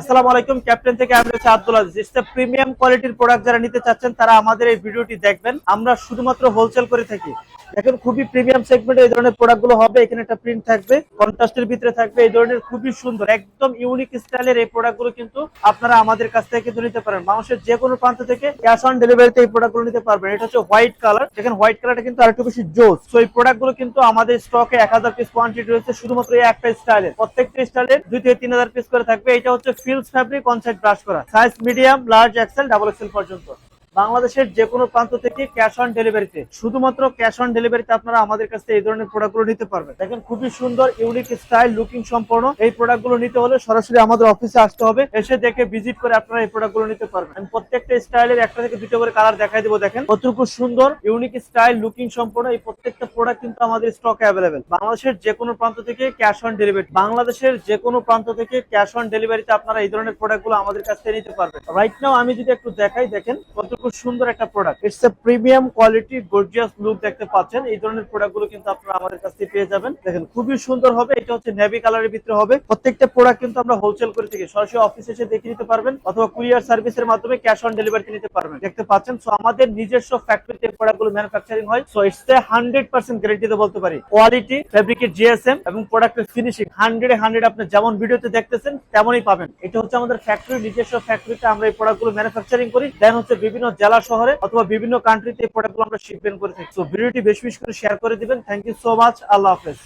আসসালামু আলাইকুম, ক্যাপ্টেন থেকে আমি হচ্ছে আব্দুল আজিজ। প্রিমিয়াম কোয়ালিটির প্রোডাক্ট যারা নিতে চাচ্ছেন, তারা আমাদের এই ভিডিওটি দেখবেন। আমরা শুধুমাত্র হোলসেল করে থাকি। দেখেন খুবই প্রিমিয়াম সেগমেন্টে এই ধরনের প্রোডাক্টগুলো হবে। এখানে একটা প্রিন্ট থাকবে কন্ট্রাস্টের ভিতরে থাকবে। এই ধরনের খুবই সুন্দর, একদম ইউনিক স্টাইলের এই প্রোডাক্টগুলো কিন্তু আপনারা আমাদের কাছ থেকে কিন্তু নিতে পারেন। মানুষের যে কোনো প্রান্ত থেকে ক্যাশ অন ডেলিভারিতে এই প্রোডাক্টগুলো নিতে পারবেন। এটা হচ্ছে হোয়াইট কালার দেখেন হোয়াইট কালারটা কিন্তু আরেকটু বেশি জোস। তো এই প্রোডাক্টগুলো কিন্তু আমাদের স্টকে এক হাজার পিস কোয়ান্টিটি রয়েছে শুধুমাত্র এই একটা স্টাইলের প্রত্যেকটা স্টাইলের দুই থেকে তিন হাজার পিস করে থাকবে। এটা হচ্ছে fleece fabric one side brush করা। Size medium large XL double XL পর্যন্ত। বাংলাদেশের যে কোনো প্রান্ত থেকে ক্যাশ অন ডেলিভারিতে শুধুমাত্র ক্যাশ অন ডেলিভারিতে আপনারা আমাদের কাছ থেকে এই ধরনের প্রোডাক্টগুলো নিতে পারবেন। দেখেন, খুবই সুন্দর ইউনিক স্টাইল লুকিং সম্পন্ন এই প্রোডাক্টগুলো নিতে হলে সরাসরি আমাদের অফিসে আসতে হবে। এসে দেখে ভিজিট করে আপনারা এই প্রোডাক্ট নিতে পারবেন। আমি প্রত্যেকটা স্টাইলের একটা থেকে দুটো করে কালার দেখাই দিব, দেখেন। কতটুকু সুন্দর ইউনিক স্টাইল লুকিং সম্পন্ন এই প্রত্যেকটা প্রোডাক্ট কিন্তু আমাদের স্টকে অ্যাভেলেবেল বাংলাদেশের যে কোনো প্রান্ত থেকে ক্যাশ অন ডেলিভারি বাংলাদেশের যে কোনো প্রান্ত থেকে ক্যাশ অন ডেলিভারিতে আপনারা এই ধরনের প্রোডাক্ট আমাদের কাছ থেকে নিতে পারবেন। রাইট নাও আমি যদি একটু দেখাই, দেখেন, কতটুকু সুন্দর একটা product it's a premium quality gorgeous look দেখতে পাচ্ছেন। এই ধরনের প্রোডাক্টগুলো কিন্তু আপনারা আমাদের কাছ থেকে পেয়ে যাবেন। দেখেন, খুবই সুন্দর হবে। এটা হচ্ছে নেভি কালারের ভিতরে হবে। প্রত্যেকটা প্রোডাক্ট কিন্তু আমরা হোলসেল করে থাকি সরাসরি অফিসে এসে দেখে নিতে পারবেন অথবা কুরিয়ার সার্ভিসের মাধ্যমে ক্যাশ অন ডেলিভারিতে নিতে পারবেন। দেখতে পাচ্ছেন? সো আমাদের নিজস্ব ফ্যাক্টরিতে প্রোডাক্টগুলো ম্যানুফ্যাকচারিং হয়। So it's a hundred percent গ্যারেন্টিতে বলতে পারি। কোয়ালিটি ফেব্রিকের জিএসএম এবং প্রোডাক্টের ফিনিশিং হান্ড্রেড হান্ড্রেড আপনি যেমন ভিডিওতে দেখতেছেন, তেমনই পাবেন। এটা হচ্ছে আমাদের ফ্যাক্টরি নিজস্ব ফ্যাক্টরিতে আমরা এই প্রোডাক্টগুলো ম্যানুফ্যাকচারিং করি। দেন হচ্ছে বিভিন্ন জেলা শহরে অথবা বিভিন্ন কান্ট্রিতে এই প্রোডাক্টগুলো আমরা শিপমেন্ট করে থাকি। তো ভিডিওটি বেশি বেশি করে শেয়ার করে দিবেন। থ্যাংক ইউ সো মাচ আল্লাহ হাফেজ।